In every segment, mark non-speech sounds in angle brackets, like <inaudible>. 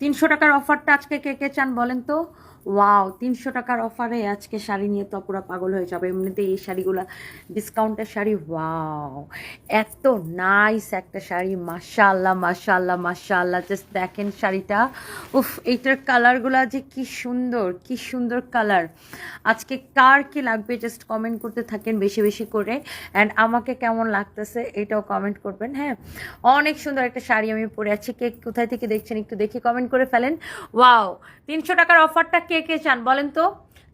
তিনশো টাকার অফারটা আজকে কে কে চান বলেন তো? ওয়াও তিনশো টাকার অফারে আজকে শাড়ি নিয়ে তো পুরো পাগল হয়ে যাবে। এমনিতে এই শাড়িগুলো ডিসকাউন্টের শাড়ি ওয়াও এত নাইস একটা শাড়ি, মাশাআল্লাহ মাশাআল্লাহ মাশাআল্লাহ। জাস্ট দেখেন শাড়িটা। উফ, এইটার কালারগুলো যে কি সুন্দর কি সুন্দর কালার আজকে কার কি লাগবে জাস্ট কমেন্ট করতে থাকেন বেশি বেশি করে। অ্যান্ড আমাকে কেমন লাগতেছে এটাও কমেন্ট করবেন হ্যাঁ? অনেক সুন্দর একটা শাড়ি আমি পরে আছি। কে কোথায় থেকে দেখছেন একটু দেখে কমেন্ট করে ফেলেন। ওয়াও তিনশো টাকার অফারটা কে কে চান বলেন তো?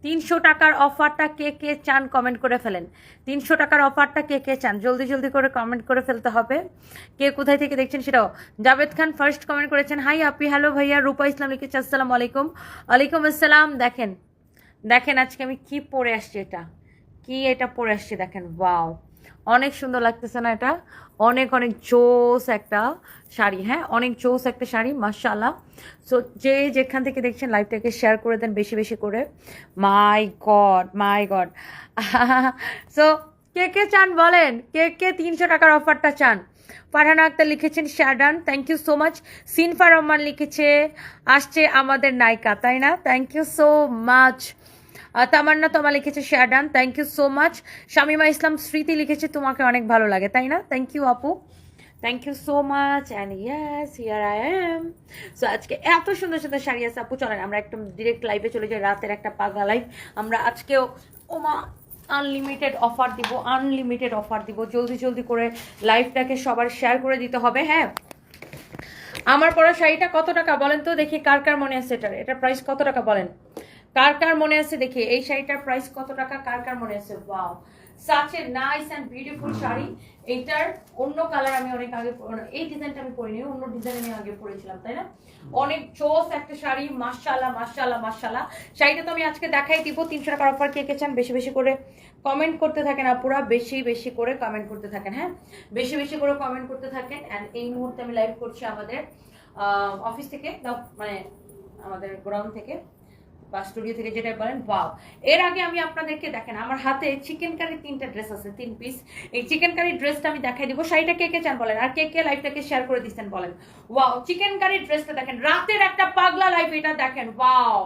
তিনশো টাকার অফারটা কে কে চান কমেন্ট করে ফেলেন। তিনশো টাকার অফারটা কে কে চান? জলদি জলদি করে কমেন্ট করে ফেলতে হবে। কে কোথায় থেকে দেখছেন সেটাও। জাভেদ খান ফার্স্ট কমেন্ট করেছেন হাই আপি হ্যালো ভাইয়া, রূপা ইসলাম লিখেছে, আসসালামু আলাইকুম। ওয়ালাইকুম আসসালাম, দেখেন। দেখেন আজকে আমি কি পরে আসছি এটা। কি এটা পরে আসছি দেখেন ওয়াও অনেক সুন্দর লাগতেছে না এটা? অনেক অনেক জোস একটা শাড়ি হ্যাঁ? অনেক জোস একটা শাড়ি মার্শাল্লাহ সো যে যেখান থেকে দেখছেন লাইভটাকে শেয়ার করে দেন বেশি বেশি করে। My God my God so কে কে চান বলেন? কে কে তিনশো টাকার অফারটা চান? ফারহানা আক্তার লিখেছেন শ্যাডান thank you so much Sinfa Rahman লিখেছে, আসছে আমাদের নায়িকা, তাই না? Thank you so much Tamanna, Toma লিখেছে শ্যাডান thank you so much Shamima Islam, Smriti লিখেছে, তোমাকে অনেক ভালো লাগে, তাই না? থ্যাংক ইউ আপু। Thank you so much and yes here I am so আজকে এত সুন্দর সুন্দর শাড়ি আছে, আপু, চলেন, আমরা একদম ডিরেক্ট লাইভে চলে যাই, রাতের একটা পাগলা লাইভ আমরা আজকেও, ওমা আনলিমিটেড অফার দিব আনলিমিটেড অফার দিব, জলদি জলদি করে লাইভটাকে সবার শেয়ার করে দিতে হবে হ্যাঁ? আমার পরা শাড়িটা কত টাকা বলেন তো? দেখি কার কার মনে আছে এটার। এটার প্রাইস কত টাকা বলেন? কার কার মনে আছে? দেখি এই শাড়িটার প্রাইস কত টাকা? কার কার মনে আছে? Wow such a nice and beautiful sari. এইটার অন্য কালার আমি অনেক আগে এই ডিজাইনটা আমি পরিনি অন্য ডিজাইন আমি আগে পরেছিলাম তাই না? অনেক চোস একটা শাড়ি মাশাআল্লাহ মাশাআল্লাহ মাশাআল্লাহ। শাড়িটা তো আমি আজকে দেখাই দিব তিনশো টাকার অফার কে কে চান বেশি বেশি করে কমেন্ট করতে থাকেন আপুরা বেশি বেশি করে কমেন্ট করতে থাকেন হ্যাঁ? বেশি বেশি করে কমেন্ট করতে থাকেন অ্যান্ড এই মুহূর্তে আমি লাইভ করছি আমাদের অফিস থেকে মানে আমাদের গোডাউন থেকে। বা স্টুডিও থেকে যেটা বলেন বাও এর আগে আমি আপনাদেরকে দেখেন, আমার হাতে চিকেন কারি তিনটা ড্রেস আছে, তিন পিস এই চিকেন কারি ড্রেসটা আমি দেখাই দিব। শাড়িটা কে কে চান বলেন, আর কে কে লাইফটাকে শেয়ার করে দিচ্ছেন বলেন। ওয়াও চিকেন কারি ড্রেসটা দেখেন, রাতের একটা পাগলা লাইফ এটা দেখেন ওয়াও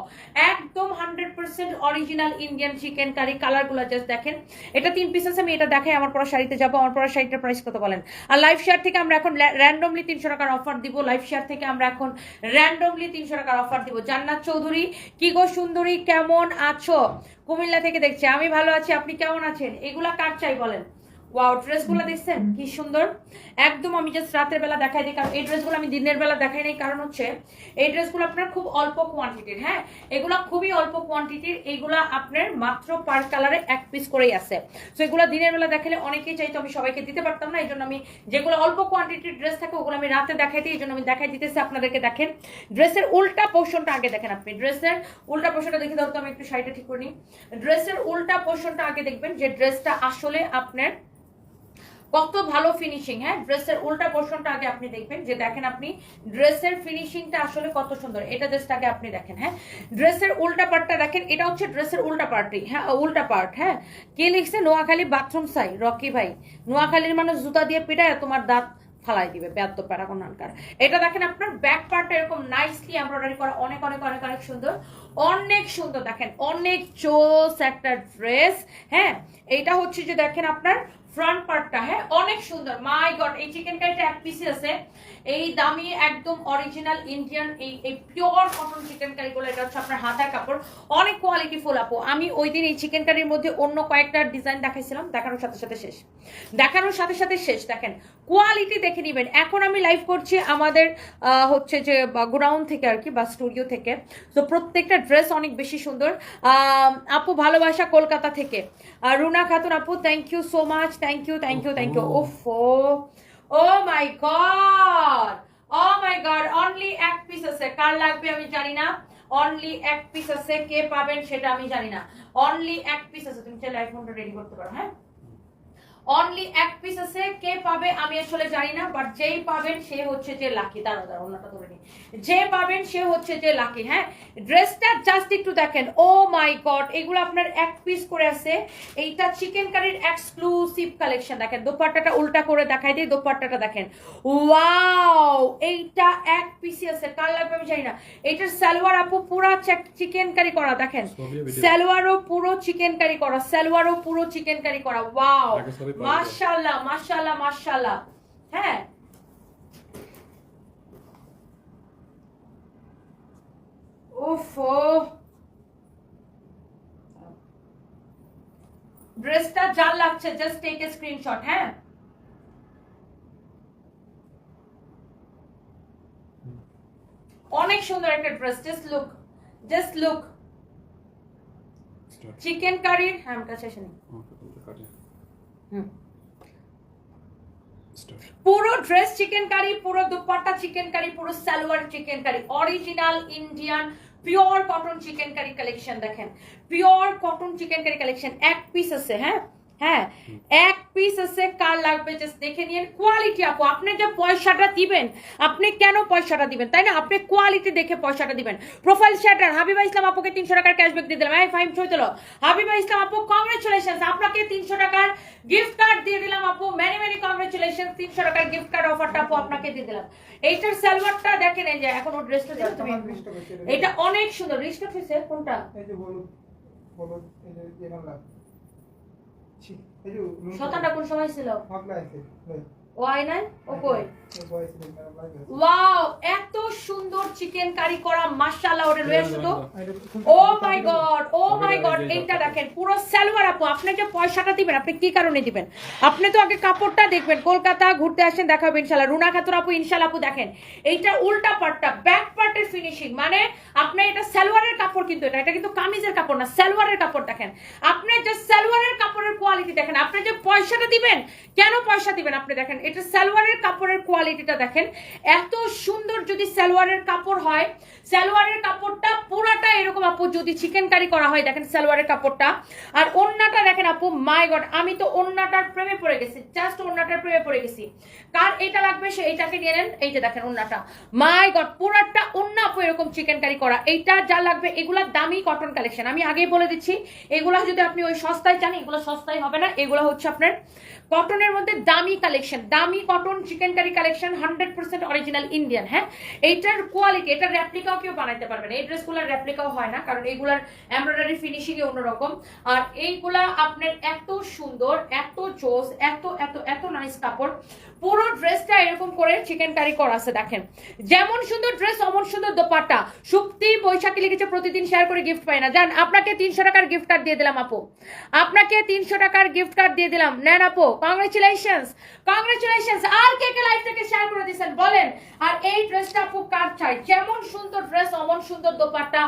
একদম hundred percent original Indian chikankari কালারগুলো জাস্ট দেখেন। এটা তিন পিস আছে, আমি এটা দেখাই, আমার পরা শাড়িতে যাব, আমার পরা শাড়িটার প্রাইস কত বলেন। আর লাইফ শেয়ার থেকে আমরা এখন র্যান্ডমলি তিনশো টাকার অফার দিব। লাইফ শেয়ার থেকে আমরা এখন র্যান্ডমলি তিনশো টাকার অফার দিব। জান্নাত চৌধুরী, কি গো সুন্দরী কেমন আছো? কুমিল্লা থেকে দেখছি। আমি ভালো আছি, আপনি কেমন আছেন? এগুলা কার চাই বলেন? ওয়াও ড্রেসগুলো দেখছেন? কি সুন্দর। একদম আমি জাস্ট রাতের বেলা দেখাই দিই, কারণ এই ড্রেসগুলো আমি দিনের বেলা দেখাই নাই, কারণ হচ্ছে এই ড্রেসগুলো আপনার খুব অল্প কোয়ান্টিটির হ্যাঁ? এগুলো খুবই অল্প কোয়ান্টিটির এইগুলা আপনার মাত্র পার কালারে এক পিস করেই আছে। তো এগুলো দিনের বেলা দেখালে অনেকেই চাইতো আমি সবাইকে দিতে পারতাম না এই জন্য আমি যেগুলো অল্প কোয়ান্টিটির ড্রেস থাকে, ওগুলো আমি রাতে দেখাই দিই এই জন্য আমি দেখাই দিতেছি আপনাদেরকে, দেখেন। ড্রেসের উল্টা পোর্শনটা আগে দেখেন আপনি ড্রেসের উল্টা পোর্শনটা দেখে ধরতো আমি একটু শাড়িটা ঠিক করে ড্রেসের উল্টা পোর্শনটা আগে দেখবেন যে ড্রেসটা আসলে আপনার কত ভালো ফিনিশিং হ্যাঁ? ড্রেসের উল্টা পোর্শনটা আগে আপনি দেখবেন, যে দেখেন আপনি ড্রেসের ফিনিশিংটা আসলে কত সুন্দর। এটা জাস্ট আগে আপনি দেখেন হ্যাঁ? ড্রেসের উল্টা পার্টটা দেখেন, এটা হচ্ছে ড্রেসের উল্টা পার্টই হ্যাঁ? উল্টা পার্ট হ্যাঁ? কে লিখছে? নোয়াখালী বাথরুম সাই রকি ভাই। নোয়াখালীর মানুষ জুতা দিয়ে পিটায় তোমার দাঁত ফালাই দিবে ব্যাদ্য প্যারাগন আনকার এটা দেখেন আপনার ব্যাক পার্টটা এরকম নাইসলি এমব্রয়ডারি করা, অনেক অনেক অনেক অনেক সুন্দর। অনেক সুন্দর, দেখেন, অনেক চোস একটা ড্রেস হ্যাঁ? এইটা হচ্ছে যে দেখেন আপনার ফ্রন্ট পার্টটা হ্যাঁ? অনেক সুন্দর। মাই গড এই চিকেন কারিটা এক পিসি আছে। এই দামি, একদম অরিজিনাল ইন্ডিয়ান এই এই পিওর কটন চিকেন কারি কারিগুলো এটা হচ্ছে আপনার হাতার কাপড়। অনেক কোয়ালিটি ফুল আপু। আমি ওই দিন এই চিকেন কারির মধ্যে অন্য কয়েকটা ডিজাইন দেখাইছিলাম। দেখানোর সাথে সাথে শেষ। দেখানোর সাথে সাথে শেষ, দেখেন। কোয়ালিটি দেখে নেবেন। এখন আমি লাইভ করছি আমাদের হচ্ছে যে গোডাউন থেকে আর কি বা স্টুডিও থেকে। তো প্রত্যেকটা ড্রেস অনেক বেশি সুন্দর। আপু ভালোবাসা কলকাতা থেকে। আর রুনা খাতুন আপু thank you so much thank you thank you thank you ওফো। O my God oh my God only এক পিস আছে। কার লাগবে আমি জানি না। অনলি এক পিস আছে। কে পাবেন সেটা আমি জানি না। অনলি এক পিস আছে। তুমি চাইলে আইফোনটা রেডি করতে পারো হ্যাঁ? অনলি এক পিস আছে কে পাবে আমি আসলে জানি না বাট যেই পাবেন সে হচ্ছে যে লাকি দাঁড়া দাঁড়া অন্যটা ধরে নি যে পাবেন সে হচ্ছে যে লাকি হ্যাঁ? ড্রেসটা জাস্ট একটু দেখেন। ও মাই গড এগুলো আপনার এক পিস করে আছে। এইটা চিকেন কারির এক্সক্লুসিভ কালেকশন দেখেন দোপাট্টাটা উল্টা করে দেখাই দিই দোপাট্টাটা দেখেন। ওয়াও এইটা এক পিসই আছে। কার লাগবে আমি জানি না। এইটার সালোয়ার আপু পুরো চিকেন কারি করা দেখেন। সালোয়ারও পুরো চিকেন কারি করা সালোয়ারও পুরো চিকেন কারি। করা ওয়াও আগে ছবি পাওয়া যায়। মাশাআল্লাহ মাশাআল্লাহ মাশাআল্লাহ হ্যাঁ ওফো ড্রেসটা জাল লাগছে জাস্ট টেক এ স্ক্রিনশট হ্যাঁ অনেক সুন্দর একটা dress just look just look Start. চিকেন কারির হ্যাঁ আমার কাছে এসে নেই Okay, বলতে পারি। হুম Start. পুরো ড্রেস চিকেন কারি পুরো দুপাট্টা চিকেন কারি পুরো salwar chikankari original Indian pure cotton chikankari collection দেখেন। Pure cotton chikankari collection এক পিস আছে হ্যাঁ? হ্যাঁ এক পিস আছে কার লাগবে জাস্ট দেখে নিন কোয়ালিটি আপু আপনি যে পয়সাটা দিবেন আপনি কেন পয়সাটা দিবেন তাই না? আপনি কোয়ালিটি দেখে পয়সাটা দিবেন। প্রোফাইল শ্যাটার হাবিবা ইসলাম আপুকে তিনশো টাকার ক্যাশব্যাক দিয়ে দিলাম। এই ফাইম দিলো হাবিবা ইসলাম আপু কংগ্রেচুলেশন আপনাকে তিনশো টাকার গিফট কার্ড দিয়ে দিলাম আপু। মেনি মেনি কংগ্রেচুলেশন তিনশো টাকার গিফট কার্ড অফারটা আপু আপনাকে দিয়ে দিলাম। এইটার সালোয়ারটা দেখেন এই যে এখন ও ড্রেসটা দেখো তুমি। এটা অনেক সুন্দর। রিস্ট হয়েছে কোনটা? এই যে হলুদ হলুদ এই যে যে বাংলা এই যে শতাটা কোন সময় ছিল? ও আয় নাই? ও কই? ওয়াও এত সুন্দর চিকেন কারি করা মাশাআল্লাহ ওরে লয়ে আসো ও my God oh my god এইটা দেখেন পুরো সালোয়ার আপু আপনি যে পয়সাটা দিবেন আপনি কি কারণে দিবেন? আপনি তো আগে কাপড়টা দেখবেন কলকাতা ঘুরতে আসেন দেখাবো ইনশাল্লাহ রুনা খাতুন আপু ইনশাল্লাহ আপু দেখেন এইটা উল্টা পার্টটা ব্যাক পার্টের ফিনিশিং মানে আপনি এটা সালোয়ারের কাপড় কিন্তু এটা এটা কিন্তু কামিজের কাপড় না সালোয়ারের কাপড় দেখেন। আপনি যে সালোয়ারের কাপড়ের কোয়ালিটি দেখেন আপনি যে পয়সাটা দিবেন কেন পয়সা দিবেন? আপনি দেখেন এটা সালোয়ারের কাপড়ের কোয়ালিটিটা দেখেন। এত সুন্দর যদি সালোয়ারের কাপড় হয় সালোয়ারের কাপড়টা এরকম আপু, যদি চিকেন কারি করা হয়, দেখেন সালোয়ারের কাপড়টা। আর ওন্নাটা দেখেন আপু মাই গড আমি তো ওন্নাটার প্রেমে পড়ে গেছি জাস্ট ওন্নাটার প্রেমে পড়ে গেছি। কার এটা লাগবে সে এইটাকে নিয়ে নেন, এই যে দেখেন ওন্নাটা মাই গড পুরাটা ওন্না আপু এরকম চিকেন কারি করা। এইটা যা লাগবে, এগুলা দামি কটন কালেকশন আমি আগেই বলে দিচ্ছি, এগুলা যদি আপনি ওই সস্তায় চান, এগুলো সস্তায় হবে না, এগুলো হচ্ছে আপনার কটনের মধ্যে দামি কালেকশন দামি cotton chikankari collection hundred percent original Indian হ্যাঁ? এইটার কোয়ালিটি এটার রেপ্লিকাও কেউ বানাইতে পারবে না। এই ড্রেসগুলোর রেপ্লিকাও হয় না। কারণ এগুলার এমব্রয়ডারি ফিনিশিং এ অন্যরকম। আর এইগুলা আপনার এত সুন্দর, এত জোস, এত এত এত নাইস কাপড়। পুরো ড্রেসটা এরকম করে চিকেন কারি করা আছে, দেখেন। যেমন সুন্দর ড্রেস অমন সুন্দর দোপাট্টা। সুক্তি বৈশাখী লিখেছে, প্রতিদিন শেয়ার করে গিফট পাই না। জান, আপনাকে তিনশো টাকার গিফট কার্ড দিয়ে দিলাম, আপু। আপনাকে তিনশো টাকার গিফট কার্ড দিয়ে দিলাম। নেন, আপু। কংগ্রেচুলেশন কংগ্রেচুলেশন আর কে কে লাইফটাকে শেয়ার করে দিয়েছেন, বলেন। আর এই ড্রেসটা আপু কার চাই? যেমন সুন্দর ড্রেস অমন সুন্দর দোপাট্টা।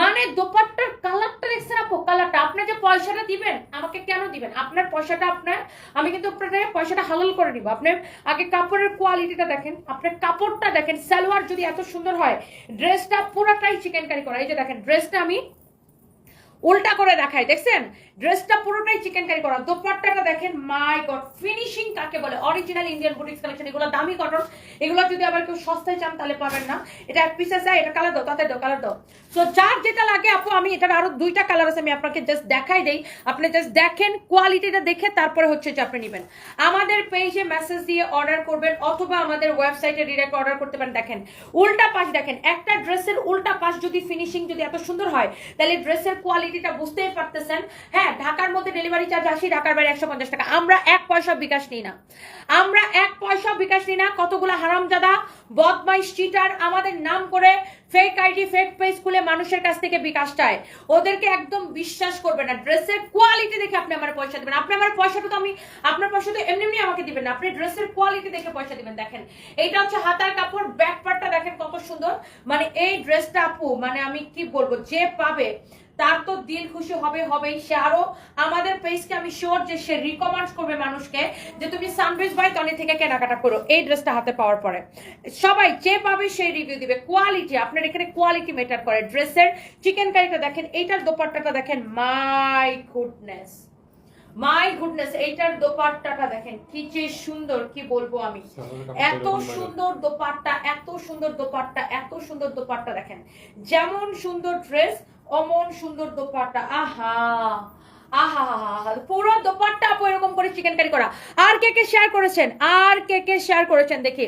মানে দোপাট্টার কালারটা দেখছেন, আপু কালারটা আপনি যে পয়সাটা দিবেন, আমাকে কেন দিবেন? আপনার পয়সাটা আপনার, আমি কিন্তু আপনার পয়সাটা হালাল করে দিব আপনি আগে কাপড়ের কোয়ালিটিটা দেখেন, আপনার কাপড়টা দেখেন, সালোয়ার যদি এত সুন্দর হয় ড্রেসটা পুরোটাই চিকেন কারি করা। এই যে দেখেন ড্রেসটা আমি উল্টা করে দেখায় দেখছেন? ড্রেসটা পুরোটাই চিকেন কারি করা। দোপাট্টাটা দেখেন মাই গড ফিনিশিং কাকে বলে? অরিজিনাল ইন্ডিয়ান বুটিক্স কালেকশন এগুলো দামি কটন এগুলো যদি আবার কেউ সস্তায় চান, তাহলে পাবেন না। এটা এক পিসে চাই এটা কালার দাও, তাতে দাও কালার দাও। সো যার যেটা লাগে, আপু, আমি এটার আরও দুইটা কালার আছে, আমি আপনাকে জাস্ট দেখাই দেই। আপনি জাস্ট দেখেন কোয়ালিটিটা দেখে তারপরে হচ্ছে যে আপনি নেবেন। আমাদের পেজে মেসেজ দিয়ে অর্ডার করবেন, অথবা আমাদের ওয়েবসাইটে ডিরেক্ট অর্ডার করতে পারেন। দেখেন, উল্টা পাশ, দেখেন, একটা ড্রেসের উল্টা পাশ যদি ফিনিশিং যদি এত সুন্দর হয়, তাহলে ড্রেসের কোয়ালিটিটা বুঝতেই পারতেছেন। হ্যাঁ ঢাকার মধ্যে ডেলিভারি চার্জ আসি ঢাকার বাইরে একশো পঞ্চাশ টাকা। আমরা এক পয়সা বিকাশ নিই না। আমরা এক পয়সা বিকাশ নিই না। কতগুলো হারামজাদা, বদমাইশ চিটার আমাদের নাম করে ফেক আইডি ফেক পেজ খুলে মানুষের কাছ থেকে বিকাশ চায়। ওদেরকে একদম বিশ্বাস করবে না। ড্রেসের কোয়ালিটি দেখে আপনি আমার পয়সা দিবেন। আপনি আমার পয়সাটা তো আমি, আপনার পয়সা তো এমনি এমনি আমাকে দিবেন না। আপনি ড্রেসের কোয়ালিটি দেখে পয়সা দিবেন। দেখেন, এইটা হচ্ছে হাতার কাপড় ব্যাক পার্টটা দেখেন কত সুন্দর। মানে এই ড্রেসটা আপু মানে আমি কি বলব, যে পাবে তার তো দিল খুশি হবে হবেই সে। আরও আমাদের পেজকে আমি শিওর যে সে রিকমেন্ড করবে মানুষকে যে তুমি সানবিজ বাই তনি থেকে কেনাকাটা করো এই ড্রেসটা হাতে পাওয়ার পরে। সবাই যে পাবে সেই রিভিউ দিবে। কোয়ালিটি আপনার এখানে কোয়ালিটি মেটার করে। ড্রেসের চিকেন কারিটা দেখেন এইটার দোপাট্টাটা দেখেন মাই গুডনেস মাই গুডনেস এইটার দোপাট্টাটা দেখেন কি যে সুন্দর কি বলব আমি। এত সুন্দর দোপাট্টা এত সুন্দর দোপাট্টা এত সুন্দর দোপাট্টা দেখেন। যেমন সুন্দর ড্রেস অমন সুন্দর দোপাট্টা। আহা আহা পুরো দোপাট্টা আপু এরকম করে চিকেন কারি করা। আর কে কে শেয়ার করেছেন? আর কে কে শেয়ার করেছেন দেখি।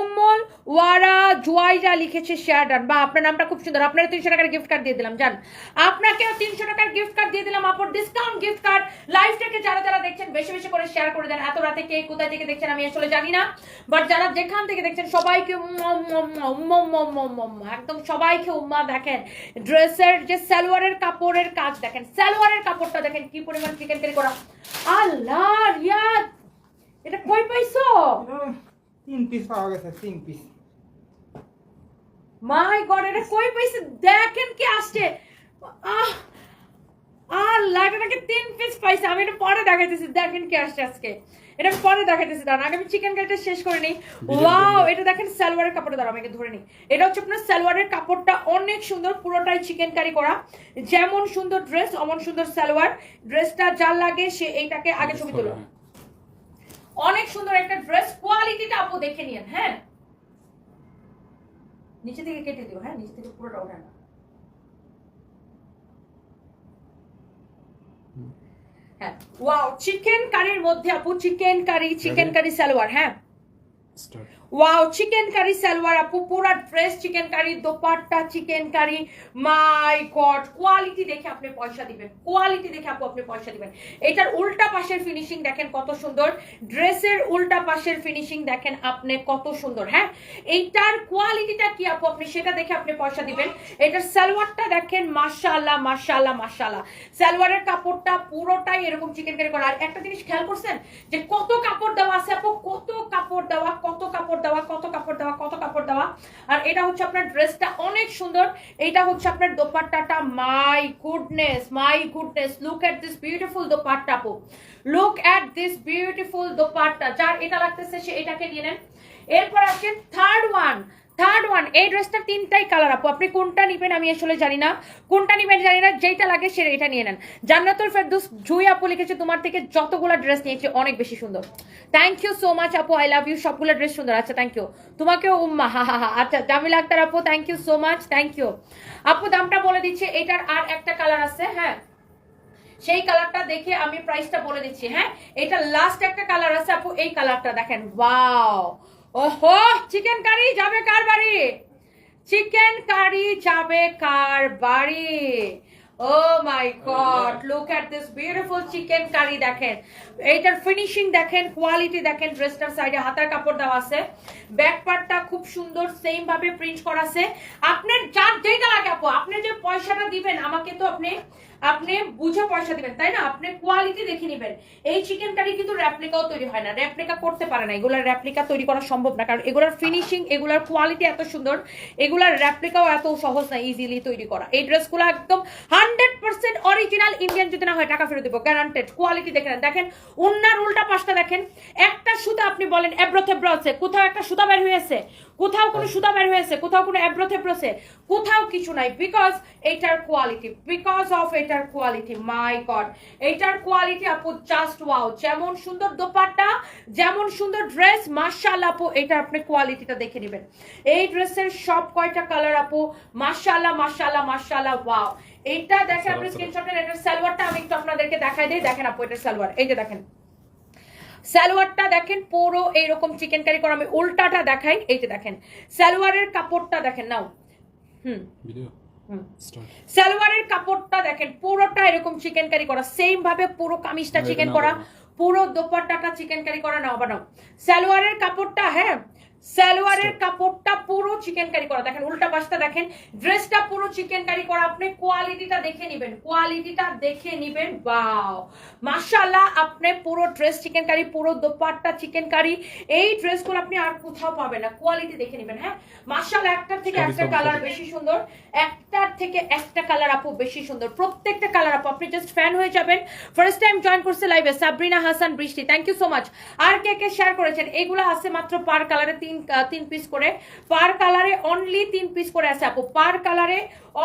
উম্মল ওয়ারা জুয়াইরা লিখেছে শেয়ার ডান বা আপনার নামটা খুব সুন্দর। আপনার তিনশো টাকার গিফট কার্ড দিয়ে দিলাম, জান। আপনাকেও তিনশো টাকার গিফট কার্ড দিয়ে দিলাম আপনার ডিসকাউন্ট গিফট কার্ড লাইফটাকে যারা যারা দেখছেন, বেশি বেশি করে শেয়ার করে দেন। এত রাতে কে কোথায় থেকে দেখছেন আমি আসলে জানি না। বাট যারা যেখান থেকে দেখছেন, সবাইকে একদম সবাইকে উম্মা দেখেন। ড্রেসের যে সালোয়ারের কাপড়ের কাজ দেখেন, সালোয়ারের কাপড়টা দেখেন কি পরিমাণ চিকেন কারি করা। আল্লাহ, রিয়াদ! এটা কই পাইছো? তিন পিস পাওয়া গেছে তিন পিস মাই গড এটা কই পাইছে? দেখেন কি আসছে। আহ আল্লাহ এটাকে তিন পিস পাইছে। আমি এটা পরে দেখাইতেছি। দেখেন কি আসছে আজকে। এটা আমি পরে দেখাইতেছি। দাঁড়ান আগে আমি চিকেন কারিটা শেষ করে নিই। ওয়াও এটা দেখেন সালোয়ারের কাপড়টা। দাঁড়াও আমাকে ধরে নিই। এটা হচ্ছে আপনার সালোয়ারের কাপড়টা। অনেক সুন্দর পুরোটাই চিকেন কারি করা। যেমন সুন্দর ড্রেস অমন সুন্দর সালোয়ার। ড্রেসটা যার লাগে সে এইটাকে আগে ছবি তুলো। অনেক সুন্দর একটা ড্রেস কোয়ালিটিটা আপু দেখে নিন হ্যাঁ? নিচে থেকে কেটে দিও হ্যাঁ? নিচে থেকে পুরোটা ওঠে না। হ্যাঁ। ওয়াও চিকেন কারির মধ্যে আপু চিকেন কারি চিকেন কারি সালোয়ার হ্যাঁ? ওয়াও চিকেন কারি সালোয়ার আপু পুরা dress chikankari dupatta chikankari my God quality দেখে আপনি পয়সা দিবেন কোয়ালিটি দেখে আপু আপনি পয়সা দিবেন। এটার উল্টা পাশের ফিনিশিং দেখেন কত সুন্দর। ড্রেসের উল্টা পাশের ফিনিশিং দেখেন আপনি কত সুন্দর হ্যাঁ? এইটার কোয়ালিটিটা কি আপু আপনি, সেটা দেখে আপনি পয়সা দিবেন। এটার সালোয়ারটা দেখেন, মাশাআল্লাহ মাশাআল্লাহ মাশাআল্লাহ। সালোয়ারের কাপড়টা পুরোটাই এরকম চিকেন কারি করা। আর একটা জিনিস খেয়াল করছেন? যে কত কাপড় দেওয়া আছে আপু, কত কাপড় দেওয়া, কত কাপড় দেওয়া, কত কাপড় দেওয়া, কত কাপড় দেওয়া। আর এটা হচ্ছে আপনার ড্রেসটা অনেক সুন্দর। এটা হচ্ছে আপনার দোপাট্টাটা। My goodness my goodness look at this beautiful dupatta পো look at this beautiful dupatta. যার এটা লাগতেছে, সে এটাকে নিয়ে নেন। এরপর আছে থার্ড ওয়ান থার্ড ওয়ান এই ড্রেসটা তিনটাই কালার আপু। আপনি কোনটা নিবেন আমি আসলে জানি না। কোনটা নিবেন জানি না যেটা লাগে সে এটা নিয়ে নেন। জান্নাতুল ফেরদৌস, জুই আপু লিখেছে, তোমার থেকে যতগুলো ড্রেস নিয়েছে অনেক বেশি সুন্দর। থ্যাংক ইউ সো মাচ আপু আই লাভ ইউ সবগুলো ড্রেস সুন্দর। আচ্ছা থ্যাংক ইউ তোমাকেও উম্মা, হা হা হা। আচ্ছা জামিল আক্তার আপু thank you so much thank you আপু, দামটা বলে দিচ্ছে, এটার আর একটা কালার আছে হ্যাঁ? সেই কালারটা দেখে আমি প্রাইসটা বলে দিচ্ছি হ্যাঁ? এটা লাস্ট একটা কালার আছে আপু, এই কালারটা দেখেন ওয়াও ওহো চিকেন কারি যাবে কার বাড়ি? চিকেন কারি যাবে কার বাড়ি? ও my God look at this beautiful chikankari দেখেন। এইটার ফিনিশিং দেখেন কোয়ালিটি দেখেন ড্রেসটার সাইডে হাতার কাপড় দেওয়া আছে। ব্যাক পার্টটা খুব সুন্দর সেম ভাবে প্রিন্ট করা আছে। আপনার যার যেটা লাগে আপু, আপনি যে পয়সাটা দিবেন, আমাকে তো আপনি আপনি বুঝে পয়সা দিবেন, তাই না? আপনি কোয়ালিটি দেখে নেবেন। এই চিকেন কারি কিন্তু র্যাপ্লিকাও তৈরি হয় না। র্যাপ্লিকা করতে পারে না। এগুলার র্যাপ্লিকা তৈরি করা সম্ভব না। কারণ এগুলার ফিনিশিং এগুলার কোয়ালিটি এত সুন্দর, এগুলার র্যাপ্লিকাও এত সহজ না ইজিলি তৈরি করা। এই ড্রেসগুলো একদম হান্ড্রেড পার্সেন্ট অরিজিনাল ইন্ডিয়ান যদি না হয়, টাকা ফেরত দেবো। গ্যারান্টেড কোয়ালিটি দেখে দেখেন, উন্নার উল্টা পাশটা দেখেন। একটা সুতা আপনি বলেন এব্রো আছে। কোথাও একটা সুতা বের হয়েছে কোথাও কোনো সুতা বের হয়েছে কোথাও কোনো এব্রো থেব্রোছে কোথাও কিছু নাই। বিকজ এইটার কোয়ালিটি বিকজ অফ এটার কোয়ালিটি মাই গড এইটার কোয়ালিটি আপু জাস্ট ওয়াও যেমন সুন্দর দোপাট্টা যেমন সুন্দর ড্রেস মার্শাল আপু এটা আপনি কোয়ালিটিটা দেখে নেবেন। এই ড্রেসের সব কয়টা কালার আপু? মার্শাল্লাহ মার্শাল্লাহ মার্শাল্লাহ ওয়াও এইটা দেখেন আপনি স্ক্রিনশট নেন এটার সালোয়ারটা আমি একটু আপনাদেরকে দেখাই দিই। দেখেন আপু এটার সালোয়ার এই যে দেখেন। সালোয়ারটা দেখেন পুরো এইরকম চিকেন কারি করা আমি উল্টাটা দেখাই এই যে দেখেন। সালোয়ারের কাপড়টা দেখেন নাও। হুম। সালোয়ারের কাপড়টা দেখেন পুরোটা এরকম চিকেন কারি করা সেম ভাবে পুরো কামিজটা চিকেন করা পুরো দোপাট্টাটা চিকেন কারি করা নাও বানাও। সালোয়ারের কাপড়টা হ্যাঁ সালোয়ারের কাপড়টা পুরো চিকেন কারি করা। দেখেন উল্টা পাশটা দেখেন। ড্রেসটা পুরো চিকেন কারি করা। আপনি কোয়ালিটিটা দেখে নেবেন। কোয়ালিটিটা দেখে নেবেন। বাও মাশাআল্লাহ আপনি পুরো ড্রেস চিকেন কারি পুরো দোপাট্টা চিকেন কারি এই ড্রেসগুলো আপনি আর কোথাও পাবেন না। কোয়ালিটি দেখে নেবেন হ্যাঁ? মাশাআল্লাহ একটার থেকে একটা কালার বেশি সুন্দর। একটার থেকে একটা কালার আপু বেশি সুন্দর। প্রত্যেকটা কালার আপু আপনি জাস্ট ফ্যান হয়ে যাবেন। ফার্স্ট টাইম জয়েন করছে লাইভে Sabrina Hasan Brishti. Thank you so much আর কে কে শেয়ার করেছেন? এগুলো আছে মাত্র পার কালারে তিন আহ, তিন পিস করে। পার কালারে অনলি তিন পিস করে আছে আপু। পার কালারে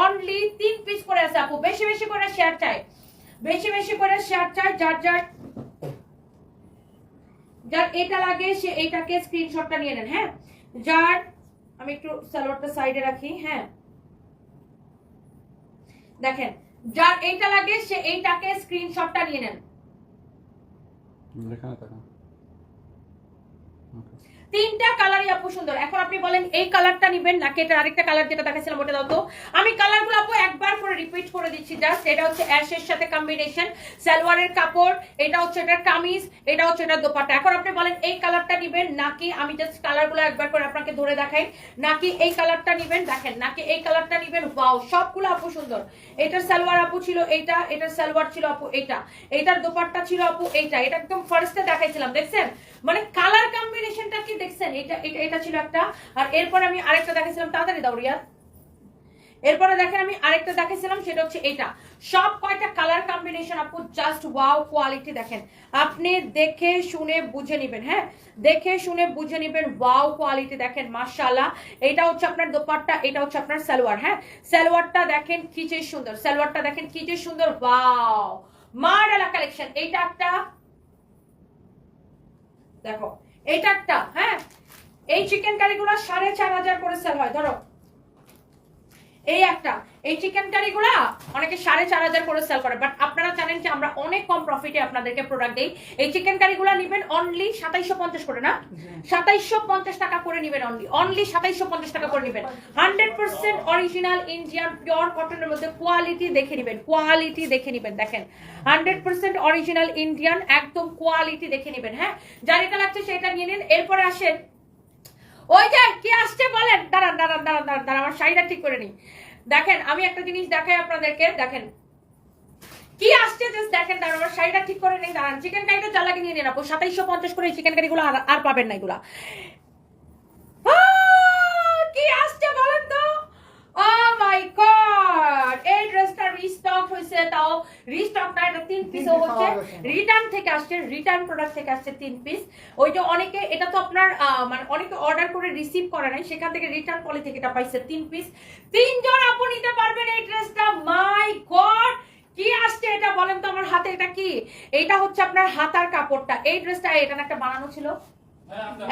অনলি তিন পিস করে আছে আপু। বেশি বেশি করে শেয়ার চাই। বেশি বেশি করে শেয়ার চাই যার যার যার এটা লাগে সে এইটাকে স্ক্রিনশটটা নিয়ে নেন হ্যাঁ? যার আমি একটু সালোয়ারটা সাইডে রাখি হ্যাঁ? দেখেন যার এইটা লাগে সে এইটাকে স্ক্রিনশটটা নিয়ে নেন। Okay. তিনটা কালারই আপু সুন্দর। এখন আপনি বলেন, এই কালারটা নিবেন নাকি এটা আরেকটা কালার যেটা দেখাচ্ছিলাম ওটা দাও তো। আমি কালারগুলো আপু একবার করে রিপিট করে দিচ্ছি জাস্ট এটা হচ্ছে অ্যাশের সাথে কম্বিনেশন সালোয়ারের কাপড়, এটা হচ্ছে এটার কামিজ, এটা হচ্ছে এটার দোপাট্টা। এখন আপনি বলেন, এই কালারটা নিবেন, নাকি আমি জাস্ট কালারগুলো একবার করে আপনাকে ধরে দেখাই, নাকি এই কালারটা নিবেন, দেখেন, নাকি এই কালারটা নিবেন ওয়াও সবগুলো আপু সুন্দর। এটার সালোয়ার আপু ছিল এইটা, এটার সালোয়ার ছিল আপু এইটা। এটার দোপাট্টা ছিল আপু এইটা। এটা একদম ফার্স্টে দেখাইছিলাম, দেখছেন? মানে কালার কম্বিনেশনটা কি দেখছেন? এটা, এটা- ছিল একটা। আর এরপর আমি আরেকটা দেখাইছিলাম। তাড়াতাড়ি দাও, রিয়াদ। এরপরে দেখেন আমি আরেকটা দেখাইছিলাম, সেটা হচ্ছে এটা। সব কয়টা কালার কম্বিনেশন আপু? জাস্ট ওয়াও কোয়ালিটি দেখেন। আপনি দেখে শুনে বুঝে নেবেন হ্যাঁ? দেখে শুনে বুঝে নেবেন ওয়াও কোয়ালিটি দেখেন, মাশাআল্লাহ। এটা হচ্ছে আপনার দোপাট্টা, এটা হচ্ছে আপনার সালোয়ার হ্যাঁ? সালোয়ারটা দেখেন কি যে সুন্দর। সালোয়ারটা দেখেন কি যে সুন্দর ওয়াও মার্ডালা কালেকশন এইটা একটা দেখো এইটা একটা হ্যাঁ? এই চিকেন কারিগুলো সাড়ে চার হাজার করে সেল হয় ধরো। এই একটা এই চিকেন কারিগুলা অনেকে সাড়ে চার হাজার করে সেল করে বাট আপনারা জানেন যে আমরা অনেক কম প্রফিটে আপনাদেরকে প্রোডাক্ট দিই। এই চিকেন কারিগুলা নিবেন অনলি সাতাইশো পঞ্চাশ করে না? সাতাইশো পঞ্চাশ টাকা করে নিবেন অনলি অনলি সাতাইশো পঞ্চাশ টাকা করে নিবেন। Hundred percent original Indian pure কটনের মধ্যে কোয়ালিটি দেখে নিবেন কোয়ালিটি দেখে নিবেন দেখেন। হান্ড্রেড পার্সেন্ট অরিজিনাল ইন্ডিয়ান একদম কোয়ালিটি দেখে নিবেন হ্যাঁ? যার এটা লাগছে সেটা নিয়ে নিন এরপরে আসেন ওই যে, কি আসছে বলেন? দাঁড়ান দাঁড়ান দাঁড়ান দাঁড়ান আমার শাড়িটা ঠিক করে নিই। দেখেন, আমি একটা জিনিস দেখাই আপনাদেরকে, দেখেন। কি আসছে? জাস্ট দেখেন, দাঁড়ান, আমার শাড়িটা ঠিক করে নেই, দাঁড়ান। চিকেন কারিটা জ্বালাকে নিয়ে নিন আপু সাতাইশো পঞ্চাশ করে চিকেন কারিগুলো আর পাবেন না এগুলা আহ, কি আসছে বলেন তো ও মাই গড এই ড্রেসটা রিস্টক হয়েছে তাও রিস্টক না এটা গেছে। রিটার্ন থেকে আসছে রিটার্ন প্রোডাক্ট থেকে আসছে তিন পিস ওই যে অনেকে এটা তো আপনার মানে অনেকে অর্ডার করে রিসিভ করে নাই সেখান থেকে রিটার্ন পলি থেকে এটা পাইছে তিন পিস তিনজন আপু নিতে পারবেন এই ড্রেসটা মাই গড কি আসছে এটা বলেন তো আমার হাতে এটা কি? এটা হচ্ছে আপনার হাতার কাপড়টা। এই ড্রেসটা এটা না একটা বানানো ছিল?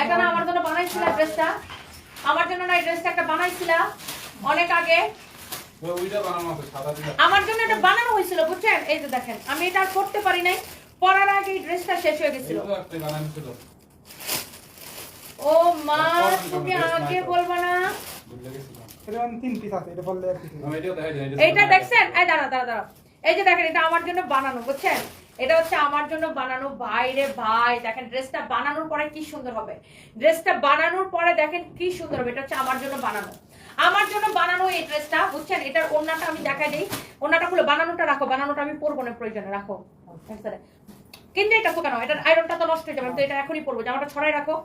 একটা না আমার জন্য বানাইছিল ড্রেসটা আমার জন্য না এই ড্রেসটা একটা বানাইছিল? অনেক আগে। আমার জন্য এটা বানানো হয়েছিল বুঝছেন? এই যে দেখেন আমি এটা আর করতে পারি নাই। পরার আগে এই ড্রেসটা শেষ হয়ে গেছিল। ও মা তুমি আগে বলবা না। এটা দেখছেন? এই দাঁড়া দাঁড়া দাঁড়া এই যে দেখেন এটা আমার জন্য বানানো বুঝছেন? এটা হচ্ছে আমার জন্য বানানো বাইরে ভাই। দেখেন ড্রেসটা বানানোর পরে কি সুন্দর হবে? ড্রেসটা বানানোর পরে দেখেন কি সুন্দর হবে। এটা হচ্ছে আমার জন্য বানানো। আমার জন্য বানানো এই ড্রেসটা, বুঝছেন? এটার ওনাটা আমি দেখাই দিই। ওনাটা খুলে বানানোটা রাখো, বানানোটা আমি পরবো না, প্রয়োজনে রাখো। একসাথে। কিন্তু এটা কেন এটার আয়রনটা তো নষ্ট হয়ে যাবে তো এটা এখনই পরবো। জামাটা ছড়াই রাখো।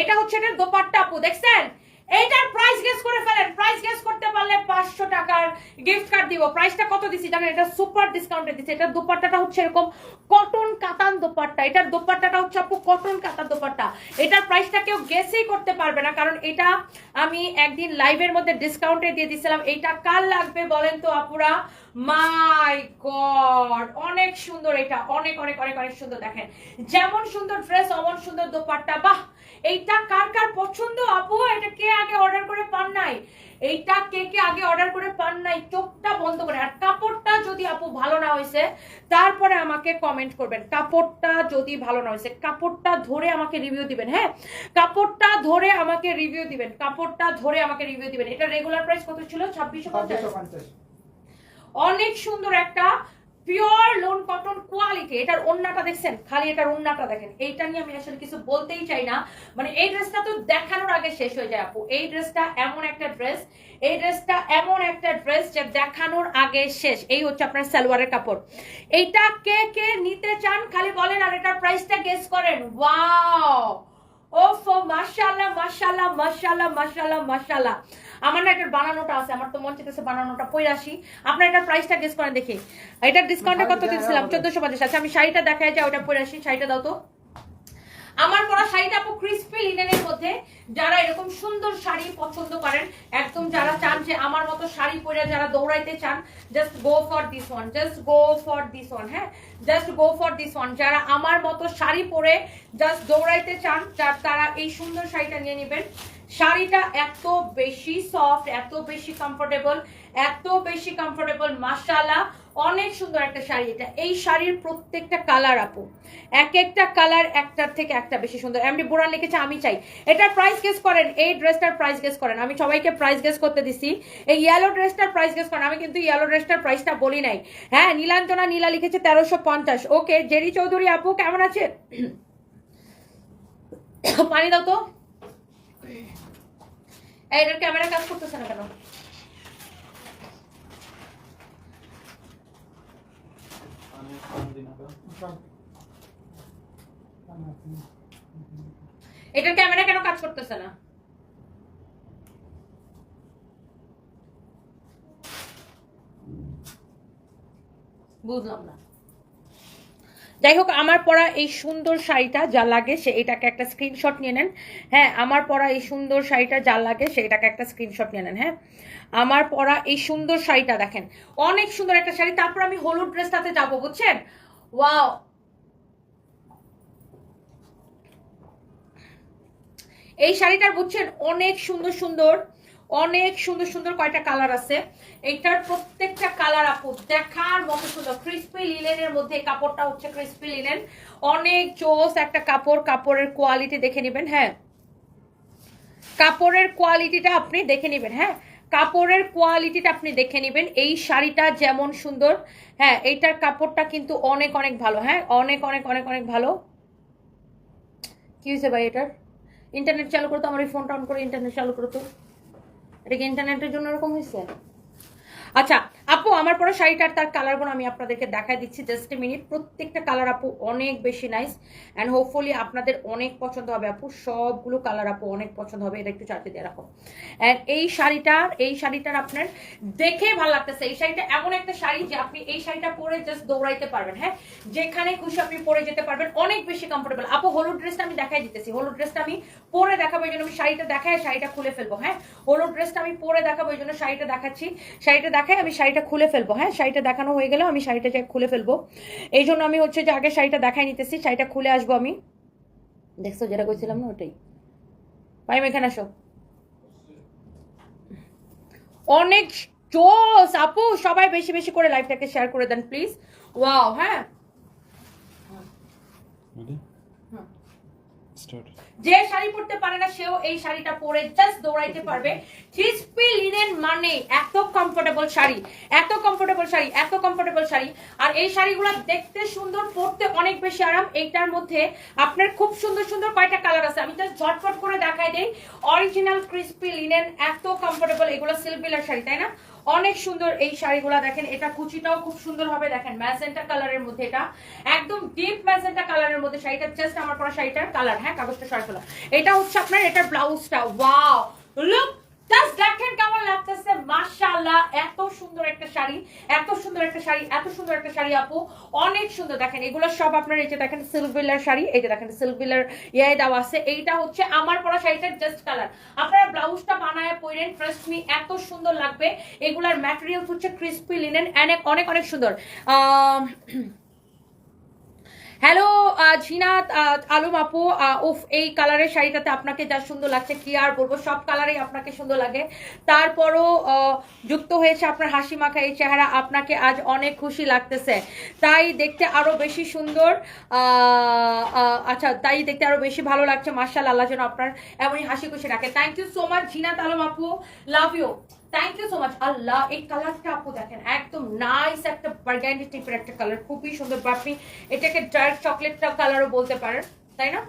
এটা হচ্ছে এটার দোপাট্টা আপু, দেখছেন? এইটার প্রাইস গেস করে ফেলেন। প্রাইস গেস করতে পারলে পাঁচশো টাকার গিফট কার্ড দিব। প্রাইসটা কত দিছি জানেন? এটা সুপার ডিসকাউন্টে দিচ্ছে এটার দোপাট্টাটা হচ্ছে এরকম কটন কাতান দোপাট্টা। এটার দোপাট্টাটা হচ্ছে আপু কটন কাতান দোপাট্টা। এটার প্রাইসটা কেউ গেসই করতে পারবে না। কারণ এটা আমি একদিন লাইভের মধ্যে ডিসকাউন্টে দিয়ে দিছিলাম। এইটা কার লাগবে বলেন তো আপুরা? মাই গড অনেক সুন্দর এটা। অনেক অনেক অনেক অনেক সুন্দর দেখেন। যেমন সুন্দর ড্রেস অমন সুন্দর দোপাট্টা। বাহ! এইটা কার কার পছন্দ আপু? এটা কে আগে অর্ডার করে পান নাই? এইটা কে কে আগে অর্ডার করে পান নাই? চোখটা বন্ধ করে। আর কাপড়টা যদি আপু ভালো না হয়েছে তারপরে আমাকে কমেন্ট করবেন। কাপড়টা যদি ভালো না হয়েছে কাপড়টা ধরে আমাকে রিভিউ দিবেন হ্যাঁ? কাপড়টা ধরে আমাকে রিভিউ দিবেন। কাপড়টা ধরে আমাকে রিভিউ দিবেন। এটা রেগুলার প্রাইস কত ছিল? ছাব্বিশশো পঞ্চাশ। অনেক সুন্দর একটা পিওর লোন কটন কোয়ালিটি, এটার ওন্নাটা দেখছেন? খালি এটার ওন্নাটা দেখেন। এইটা নিয়ে আমি আসলে কিছু বলতেই চাই না। মানে এই ড্রেসটা তো দেখানোর আগে শেষ হয়ে যায়, আপু। এই ড্রেসটা এমন একটা ড্রেস, এই ড্রেসটা এমন একটা ড্রেস যে দেখানোর আগে শেষ। এই হচ্ছে আপনার সালোয়ারের কাপড়। এইটা কে কে নিতে চান খালি বলেন, আর এটার প্রাইসটা গেস করেন। ওয়াও ওফ, মাশাআল্লাহ মাশাআল্লাহ মাশাআল্লাহ মাশাআল্লাহ মাশাআল্লাহ। আমার না এটার বানানোটা আছে আমার তো মন চাইতেছে বানানোটা পরে আসি। আপনার এটার প্রাইসটা গেস করেন দেখি। এটার ডিসকাউন্টে কত দিয়েছিলাম? চোদ্দশো পঞ্চাশ। আচ্ছা আমি শাড়িটা দেখাই যাই ওটা পরে আসি। শাড়িটা দাও তো। আমার পরা শাড়িটা আপু ক্রিস্পি লিনেনের মধ্যে। যারা এরকম সুন্দর শাড়ি পছন্দ করেন একদম যারা চান যে আমার মতো শাড়ি পরে যারা দৌড়াইতে চান just go for this one just go for this one হ্যাঁ? Just go for this one যারা আমার মতো শাড়ি পরে জাস্ট দৌড়াইতে চান যার তারা এই সুন্দর শাড়িটা নিয়ে নেবেন। শাড়িটা এত বেশি সফট এত বেশি কমফোর্টেবল এত বেশি কমফোর্টেবল মাশাআল্লাহ, অনেক সুন্দর একটা শাড়ি এটা। এই শাড়ির প্রত্যেকটা কালার আপু, এক একটা কালার একটার থেকে একটা বেশি সুন্দর। এমনি বোরান লিখেছে, আমি চাই। এটার প্রাইস গেস করেন, এই ড্রেসটার প্রাইস গেস করেন। আমি সবাইকে প্রাইস গেস করতে দিছি। এই ইয়েলো ড্রেসটার প্রাইস গেস করেন। আমি কিন্তু ইয়েলো ড্রেসটার প্রাইসটা বলি নাই। হ্যাঁ নীলাঞ্জনা নীলা লিখেছে, তেরোশো পঞ্চাশ। ওকে জেরি চৌধুরী আপু, কেমন আছে <coughs> পানি দাও তো। এটার ক্যামেরা কাজ করতেছে না কেন। এটার ক্যামেরা কেন কাজ করতেছে না বুঝলাম না যাই হোক আমার পরা এই সুন্দর শাড়িটা যা লাগে সে, এটাকে একটা স্ক্রিনশট নিয়ে নেন। হ্যাঁ আমার পরা এই সুন্দর শাড়িটা যা লাগে সে, এটাকে একটা স্ক্রিনশট নিয়ে নেন হ্যাঁ। আমার পরা এই সুন্দর শাড়িটা দেখেন, অনেক সুন্দর একটা শাড়ি। তারপর আমি হলুদ ড্রেসটাতে যাব, বুঝছেন? ওয়াও! এই শাড়িটার, বুঝছেন? অনেক সুন্দর সুন্দর অনেক সুন্দর সুন্দর কয়টা কালার আছে। এইটার প্রত্যেকটা কালার আপু দেখার মতো সুন্দর ক্রিস্পি লিলেনের মধ্যে কাপড়টা হচ্ছে ক্রিস্পি লিলেন অনেক জোস একটা কাপড়, কাপড়ের কোয়ালিটি দেখে নেবেন হ্যাঁ। কাপড়ের কোয়ালিটিটা আপনি দেখে নেবেন হ্যাঁ। কাপড়ের কোয়ালিটিটা আপনি দেখে নেবেন, এই শাড়িটা যেমন সুন্দর হ্যাঁ এইটার কাপড়টা কিন্তু অনেক অনেক ভালো হ্যাঁ অনেক অনেক অনেক অনেক ভালো। কি হয়েছে ভাই এটার? ইন্টারনেট চালু করতো আমার এই ফোনটা অন করে ইন্টারনেট চালু করতো এটা কি ইন্টারনেটের জন্য এরকম হয়েছে আচ্ছা আপু, আমার পরে শাড়িটার তার কালারগুলো আমি আপনাদেরকে দেখাই দিচ্ছি জাস্ট এ মিনিট প্রত্যেকটা কালার আপু অনেক বেশি নাইস অ্যান্ড হোপফুলি আপনাদের অনেক পছন্দ হবে আপু। সবগুলো কালার আপু অনেক পছন্দ হবে, এটা একটু চারটে দিয়ে রাখো। অ্যান্ড এই শাড়িটার এই শাড়িটার আপনার দেখে ভালো লাগতেছে। এই শাড়িটা এমন একটা শাড়ি যে আপনি এই শাড়িটা পরে জাস্ট দৌড়াইতে পারবেন হ্যাঁ? যেখানে খুশি আপনি পরে যেতে পারবেন, অনেক বেশি কমফোর্টেবল আপু, হলুদ ড্রেসটা আমি দেখাই দিতেছি। হলুদ ড্রেসটা আমি পরে দেখাবো, এই জন্য আমি শাড়িটা দেখাই শাড়িটা খুলে ফেলব হ্যাঁ? হলুদ ড্রেসটা আমি পরে দেখাবো, এই জন্য শাড়িটা দেখাচ্ছি। শাড়িটা দেখাই আমি শাড়িটা খুলে ফেলব। হ্যাঁ শাড়িটা দেখানো হয়ে গেলেও আমি শাড়িটা খুলে ফেলব। এই জন্য আমি হচ্ছে যে আগে শাড়িটা দেখাই নিতেছি, শাড়িটা খুলে আসব আমি। দেখছ, যেটা কইছিলাম না ওটাই। পাইম এখানে আসো। অনেক জোস! আপু, সবাই বেশি বেশি করে লাইভটাকে শেয়ার করে দেন প্লিজ ওয়াও হ্যাঁ. যে শাড়ি পরতে পারে না, সেও এই শাড়িটা পরে জাস্ট দৌড়াইতে পারবে। ক্রিসপি লিনেন মানে এত কমফোর্টেবল শাড়ি, এত কমফোর্টেবল শাড়ি, এত কমফোর্টেবল শাড়ি। আর এই শাড়িগুলো দেখতে সুন্দর, পরতে অনেক বেশি আরাম। এইটার মধ্যে আপনার খুব সুন্দর সুন্দর কয়টা কালার আছে? আমি জাস্ট ঝটফট করে দেখাই দেই। অরিজিনাল ক্রিসপি লিনেন এত কমফোর্টেবল এগুলো সিল্কবিলার শাড়ি, তাই না? অনেক সুন্দর এই শাড়িগুলা দেখেন, এটা কুচিটাও খুব সুন্দর হবে। দেখেন, ম্যাজেন্টা কালারের মধ্যে এটা। একদম ডিপ ম্যাজেন্টা কালারের মধ্যে শাড়িটা জাস্ট আমার পরা শাড়িটার কালার। হ্যাঁ কাগজটা সরাই ফেলা। এটা হচ্ছে আপনার, এটা ব্লাউজটা। ওয়াও লুক জাস্ট দেখেন কেমন লাগতেছে। এত সুন্দর একটা শাড়ি, এত সুন্দর একটা শাড়ি, এত সুন্দর একটা শাড়ি আপু। অনেক সুন্দর দেখেন, এগুলো সব এই যে দেখেন সিল্কবিলার শাড়ি, এই যে দেখেন আছে। এইটা হচ্ছে আমার পরা জাস্ট কালার আপনারা ব্লাউজটা বানায় পরেন এত সুন্দর লাগবে। এগুলার হচ্ছে ক্রিস্পি লিনেন অনেক অনেক অনেক সুন্দর। হ্যালো ঝিনাত আলম আপু উফ, এই কালারের শাড়িটাতে আপনাকে যা সুন্দর লাগছে, কি আর বলব, সব কালারেই আপনাকে সুন্দর লাগে। তারপরও যুক্ত হয়েছে আপনার হাসি মাখা এই চেহারা, আপনাকে আজ অনেক খুশি লাগতেছে। তাই দেখতে আরও বেশি সুন্দর আচ্ছা তাই দেখতে আরও বেশি ভালো লাগছে মার্শাল আল্লাহ যেন আপনার এমনই হাসি খুশি রাখে। Thank you so much Jhinat, Alam আপু love you thank you so much আল্লাহ এই কালারটা আপু দেখেন, একদম নাইস একটা বার্গ্যান্ডি টাইপের একটা কালার খুবই সুন্দর। আপনি এটাকে ডার্ক চকলেটটা কালারও বলতে পারেন, তাই না?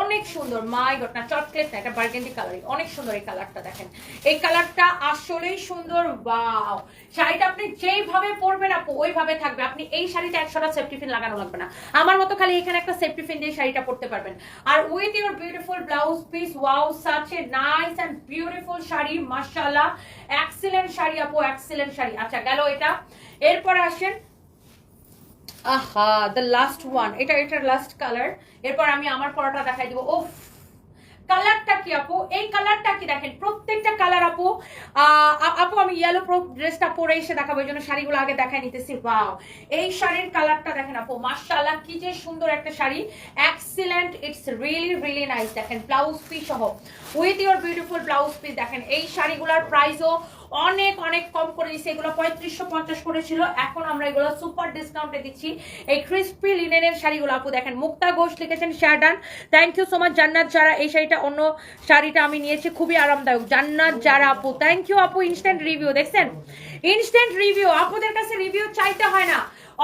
অনেক সুন্দর, মাই গট না চকলেট না, এটা বার্গেন্ডি কালারই অনেক সুন্দর এই কালারটা দেখেন। এই কালারটা আসলেই সুন্দর ওয়াও শাড়িটা আপনি যেইভাবে পরবেন আপু, ওইভাবে থাকবে। আপনি এই শাড়িটা একশোটা সেফটি পিন লাগানো লাগবে না। আমার মতো খালি এখানে একটা সেফটি পিন দিয়ে শাড়িটা পরতে পারবেন। আর with your beautiful blouse piece wow such a nice and beautiful sari, মাশাআল্লাহ। এক্সিলেন্ট শাড়ি আপু এক্সিলেন্ট শাড়ি। আচ্ছা গেল এটা। এরপর আসেন আহা দ্য লাস্ট ওয়ান এটা, এটার লাস্ট কালার এরপর আমি আমার পরোটা দেখাই দিব। ওফ কালারটা কি আপু? এই কালারটা কি দেখেন? প্রত্যেকটা কালার আপু আপু, আমি ইয়েলো ড্রেসটা পরে এসে দেখাবো, এই জন্য শাড়িগুলো আগে দেখাই নিতেছি। ওয়াও এই শাড়ির কালারটা দেখেন আপু, মাশাআল্লাহ, কি যে সুন্দর একটা sari. Excellent it's really really nice দেখেন ব্লাউজ পিস সহ। With your beautiful blouse piece দেখেন, এই শাড়িগুলোর প্রাইসও অনেক অনেক কম করে দিচ্ছে এগুলো পঁয়ত্রিশশো পঞ্চাশ করেছিল। এখন আমরা এগুলো সুপার ডিসকাউন্টে দিচ্ছি। এই ক্রিস্পি লিনেনের শাড়িগুলো, আপু দেখেন, মুক্তা ঘোষ লিখেছেন শার্ডান thank you so much Jannat যারা এই শাড়িটা, অন্য শাড়িটা আমি নিয়েছি, খুবই আরামদায়ক, জান্নাত যারা, আপু থ্যাংক ইউ আপু ইনস্ট্যান্ট রিভিউ দেখছেন? ইনস্ট্যান্ট রিভিউ আপুদের কাছে রিভিউ চাইতে হয় না।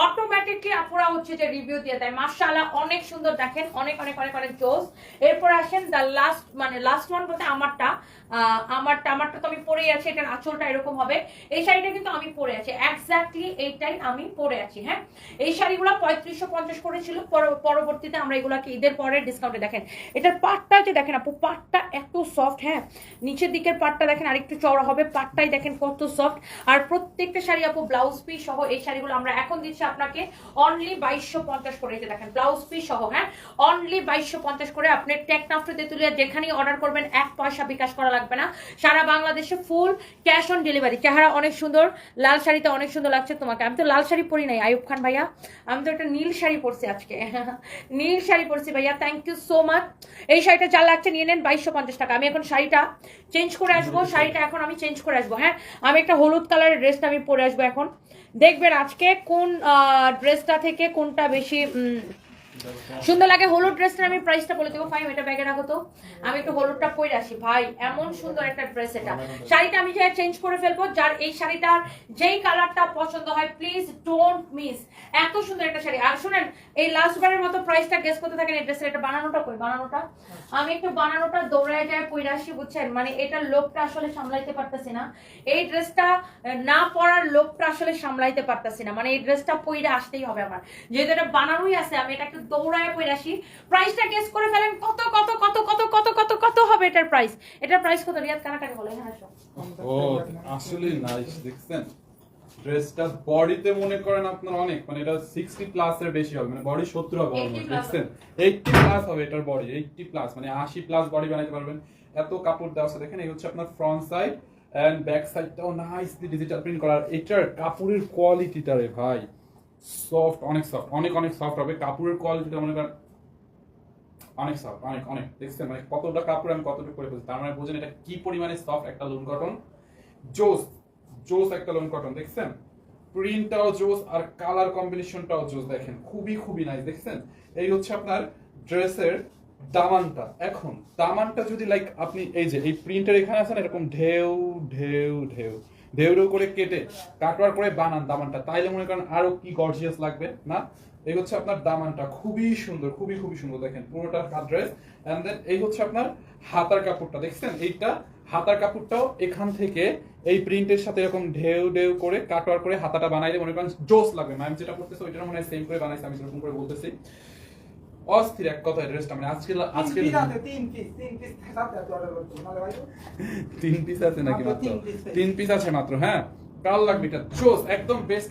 অটোমেটিকলি আপুরা হচ্ছে যে রিভিউ দিয়ে দেয়। মার্শাল্লাহ অনেক সুন্দর, দেখেন, অনেক অনেক অনেক অনেক জোস। এরপর আসেন দ্য লাস্ট মানে লাস্ট ওয়ান বলতে আমারটা। আহ, আমারটা আমারটা তো আমি পরেই আছি এটার আঁচলটা এরকম হবে। এই শাড়িটা কিন্তু আমি পরে আছি। এক্স্যাক্টলি এইটাই আমি পরে আছি হ্যাঁ? এই শাড়িগুলো পঁয়ত্রিশশো পঞ্চাশ করেছিল পর- পরবর্তীতে আমরা এগুলাকে ঈদের পরে ডিসকাউন্টে দেখেন। এটার পাটটা যে দেখেন আপু পাটটা এত সফট হ্যাঁ? নিচের দিকের পাটটা দেখেন আরেকটু চওড়া হবে পাটটাই দেখেন কত সফট আর প্রত্যেকটা শাড়ি আপু ব্লাউজ পিস সহ এই শাড়িগুলো আমরা এখন দিচ্ছি আপনাকে অনলি বাইশশো পঞ্চাশ করে। এই দেখেন ব্লাউজ পিস সহ হ্যাঁ? অনলি বাইশশো পঞ্চাশ করে আপনি টেকনাফ্টে তেতুলিয়া যেখানেই অর্ডার করবেন এক পয়সা বিকাশ করা না। সারা বাংলাদেশে ফুল ক্যাশ অন ডেলিভারি চেহারা অনেক সুন্দর লাল শাড়িতে অনেক সুন্দর লাগছে তোমাকে। আমি তো লাল শাড়ি পরি নাই আয়ুব খান ভাইয়া। আমি তো একটা নীল শাড়ি পরছি আজকে। <laughs> নীল শাড়ি পরছি ভাইয়া থ্যাংক ইউ সো মাচ এই শাড়িটা যা লাগছে নিয়ে নেন বাইশশো পঞ্চাশ টাকা। আমি এখন শাড়িটা চেঞ্জ করে আসব শাড়িটা এখন আমি চেঞ্জ করে আসব হ্যাঁ? আমি একটা হলুদ কালারের ড্রেসটা আমি পরে আসব এখন। দেখবেন আজকে কোন ড্রেসটা থেকে কোনটা বেশি সুন্দর লাগে, হলুদ ড্রেসটা আমি প্রাইসটা বলে দেবো। ফাইম এটা ব্যাগে রাখো তো। আমি একটু হলুদটা পরে আসি। ভাই, এমন সুন্দর একটা ড্রেস এটা। শাড়িটা আমি যে চেঞ্জ করে ফেলব, যার এই শাড়িটার যেই কালারটা পছন্দ হয় প্লিজ ডোন্ট মিস এত সুন্দর একটা শাড়ি। আর শুনেন, এই লাস্ট বারের মতো প্রাইসটা গেস করতে থাকেন, এই ড্রেসের এটা বানানোটা কই? বানানোটা? আমি একটু বানানোটা দৌড়ায় যায় পরে আসি, বুঝছেন? মানে এটার লোকটা আসলে সামলাইতে পারতেছি না। এই ড্রেসটা না পরার লোকটা আসলে সামলাইতে পারতেছি না। মানে এই ড্রেসটা পইরে আসতেই হবে আমার। যেহেতু এটা বানানোই আছে, আমি এটা একটু দৌড়ায় পরে আসি। প্রাইসটা গেস করে ফেলেন কত কত কত কত কত কত কত হবে এটার প্রাইস এটার প্রাইস কত? রিয়াদ বলে হ্যাঁ ও আসলে নাইস দেখছেন? ড্রেসটা বডিতে মনে করেন আপনার অনেক মানে এটা সিক্সটি প্লাস এর বেশি হবে মানে বডি সত্তর হবে অলমোস্ট দেখছেন? এইটটি প্লাস হবে এটার বডি এইটটি প্লাস মানে আশি প্লাস বডি বানাইতে পারবেন। এত কাপড় দেওয়া আছে দেখেন এই হচ্ছে আপনার ফ্রন্ট সাইড এন্ড ব্যাক সাইডটাও নাইসলি ডিজিটাল প্রিন্ট করা। এটার কাপড়ের কোয়ালিটিটা রে ভাই সফট অনেক সফট অনেক অনেক সফট হবে। কাপড়ের কোয়ালিটিটা মনে করেন অনেক সফট অনেক অনেক। দেখছেন? মানে কতটা কাপড় আমি কতটুকু করে ফেলছি তার মানে বুঝেন এটা কি পরিমাণে সফট একটা লোন কটন জোস জোস একটা লোন কটন দেখছেন? প্রিন্টটাও জোস আর কালার কম্বিনেশনটাও জোস, দেখেন? খুবই খুবই নাইস দেখছেন? এই হচ্ছে আপনার ড্রেসের দামানটা। এখন, দামানটা যদি লাইক আপনি এই যে, এই প্রিন্টের এখানে আছেন এরকম ঢেউ ঢেউ ঢেউ। ঢেউ ঢেউ করে কেটে কাটওয়ার করে বানান দামানটা। তাইলে মনে করেন আরও কি গর্জিয়াস লাগবে, না? এই হচ্ছে আপনার দামানটা। খুবই সুন্দর, খুবই খুবই সুন্দর দেখেন পুরোটা ড্রেস এন্ড দেন এই হচ্ছে আপনার হাতার কাপড়টা। দেখছেন? এইটা হাতার কাপড়টাও এখান থেকে এই প্রিন্টের সাথে এরকম ঢেউ ঢেউ করে কাটওয়ার করে হাতাটা বানাইলে মনে করেন জোস লাগবে। ম্যাম যেটা করতেছে ওইটা মনে হয় সেম করে বানাইছে, আমি যেরকম করে বলতেছি। অস্থির এক কথায় ড্রেসটা মানে আজকে আজকে তিন পিস আছে তিন পিস তিন পিস সাথে আছে নাকি মাত্র। তিন পিস আছে মাত্র হ্যাঁ। কাল লাগবে এটা। জোস একদম বেস্ট